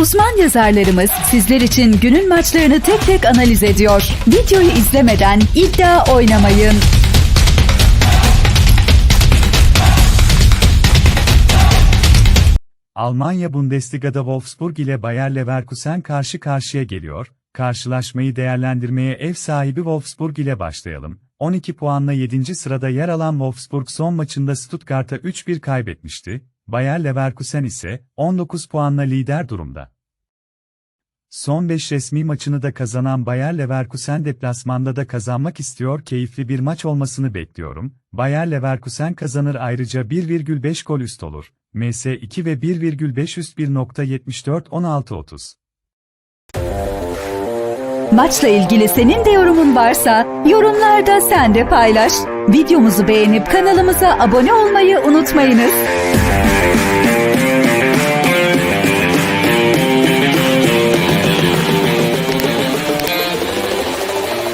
Uzman yazarlarımız sizler için günün maçlarını tek tek analiz ediyor. Videoyu izlemeden iddia oynamayın. Almanya Bundesliga'da Wolfsburg ile Bayer Leverkusen karşı karşıya geliyor. Karşılaşmayı değerlendirmeye ev sahibi Wolfsburg ile başlayalım. 12 puanla 7. sırada yer alan Wolfsburg son maçında Stuttgart'a 3-1 kaybetmişti. Bayer Leverkusen ise 19 puanla lider durumda. Son 5 resmi maçını da kazanan Bayer Leverkusen deplasmanda da kazanmak istiyor. Keyifli bir maç olmasını bekliyorum. Bayer Leverkusen kazanır ayrıca 1,5 gol üst olur. MS2 ve 1,5 üst 1.74 16-30. Maçla ilgili senin de yorumun varsa yorumlarda sen de paylaş. Videomuzu beğenip kanalımıza abone olmayı unutmayınız.